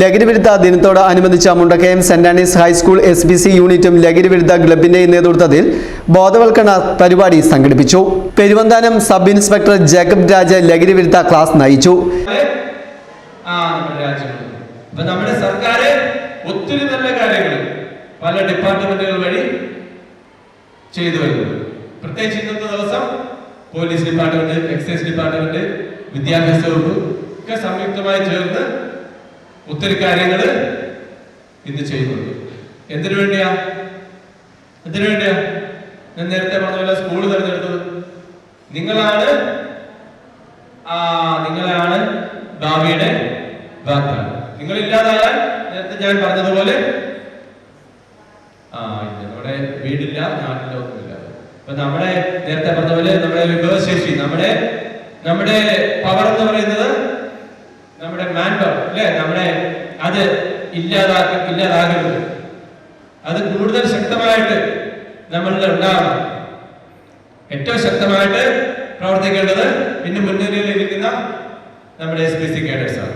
ലഹരിവിരുദ്ധ ദിനത്തോട് അനുബന്ധിച്ച Mundakkayam saint Anne's high school S B C യൂണിറ്റും ലഹരിവിരുദ്ധ ക്ലബിന്റെയും നേതൃത്വത്തിൽ ബോധവൽക്കരണ പരിപാടി സംഘടിപ്പിച്ചു. Peruvanthanam sub inspector Jacob Raja ലഹരിവിരുദ്ധ ക്ലാസ് നയിച്ചു. നമ്മുടെ സർക്കാർ ഒത്തിരി നല്ല കാര്യങ്ങൾ പല ഡിപ്പാർട്ട്മെന്റുകൾ വഴി ചെയ്തു വരുന്നത് പ്രത്യേകിച്ച് ഇന്നത്തെ ദിവസം പോലീസ് ഡിപ്പാർട്ട്മെന്റ് എക്സൈസ് ഡിപ്പാർട്ട്മെന്റ് വിദ്യാഭ്യാസ വകുപ്പ് ഒക്കെ സംയുക്തമായി ചേർന്ന് ഒത്തിരി കാര്യങ്ങൾ ഇന്ന് ചെയ്യുന്നുണ്ട്. എന്തിനു വേണ്ടിയാ? എന്തിനു വേണ്ടിയാ? ഞാൻ നേരത്തെ പറഞ്ഞ സ്കൂൾ തിരഞ്ഞെടുത്തത്. നിങ്ങളാണ് ആ നിങ്ങളാണ് ഭാവിയുടെ നിങ്ങൾ ഇല്ലാതായാൽ നേരത്തെ ഞാൻ പറഞ്ഞതുപോലെ ആ നമ്മുടെ വീടില്ല നാട്ടില്ല ഒന്നുമില്ല. അപ്പൊ നമ്മുടെ നേരത്തെ പറഞ്ഞ പോലെ നമ്മുടെ വിഭവശേഷി നമ്മുടെ നമ്മുടെ പവർ എന്ന് പറയുന്നത് നമ്മുടെ മാൻ പവർ അല്ലെ? നമ്മളെ അത് ഇല്ലാതാക്ക ഇല്ലാതാകരുത്. അത് കൂടുതൽ ശക്തമായിട്ട് നമ്മളിൽ ഉണ്ടാവണം. ഏറ്റവും ശക്തമായിട്ട് പ്രവർത്തിക്കേണ്ടത് പിന്നെ മുൻനിരയിൽ ഇരിക്കുന്ന നമ്മുടെ എസ് പി സി കേഡേഴ്സാണ്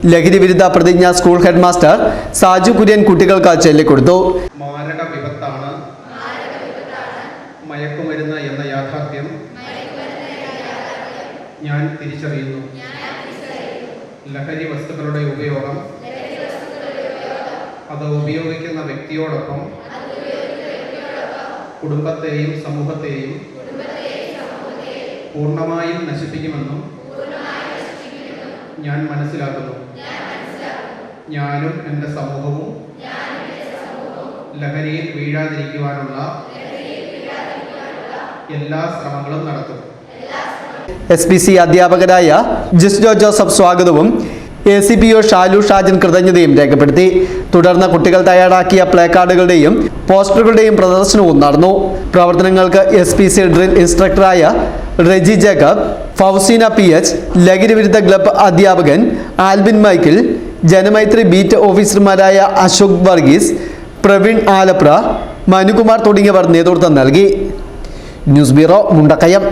ലഹരി വിരുദ്ധ പ്രതിജ്ഞ school head master Saju Kurian കുട്ടികൾക്ക് ചൊല്ലിക്കൊടുത്തു. മാരക വിപത്താണ് മയക്കുമരുന്ന് എന്ന യാഥാർത്ഥ്യം ഞാൻ തിരിച്ചറിയുന്നു. ലഹരി വസ്തുക്കളുടെ ഉപയോഗം. അത് ഉപയോഗിക്കുന്ന വ്യക്തിയോടൊപ്പം കുടുംബത്തെയും സമൂഹത്തെയും പൂർണമായും നശിപ്പിക്കുമെന്നും ഞാൻ മനസ്സിലാക്കുന്നു. ഞാനും എന്റെ സമൂഹവും ലഹരിയിൽ വീഴാതിരിക്കുവാനുള്ള എല്ലാ ശ്രമങ്ങളും നടത്തും. എസ് പി സി അധ്യാപകരായ ജിസ്ജോ ജോസഫ് സ്വാഗതവും. A C P O Shalu Shajan കൃതജ്ഞതയും രേഖപ്പെടുത്തി. തുടർന്ന് കുട്ടികൾ തയ്യാറാക്കിയ പ്ലേ കാർഡുകളുടെയും പോസ്റ്ററുകളുടെയും പ്രദർശനവും നടന്നു. പ്രവർത്തനങ്ങൾക്ക് എസ് പി സി ഡ്രിൽ ഇൻസ്ട്രക്ടറായ റെജി ജേക്കബ് ഫൗസീന പി എച്ച് ലഹരിവിരുദ്ധ ക്ലബ്ബ് അധ്യാപകൻ ആൽബിൻ മൈക്കിൾ ജനമൈത്രി ബീറ്റ് ഓഫീസർമാരായ അശോക് വർഗീസ് പ്രവീൺ ആലപ്ര മനുകുമാർ തുടങ്ങിയവർ നേതൃത്വം നൽകി. News bureau Mundakkayam.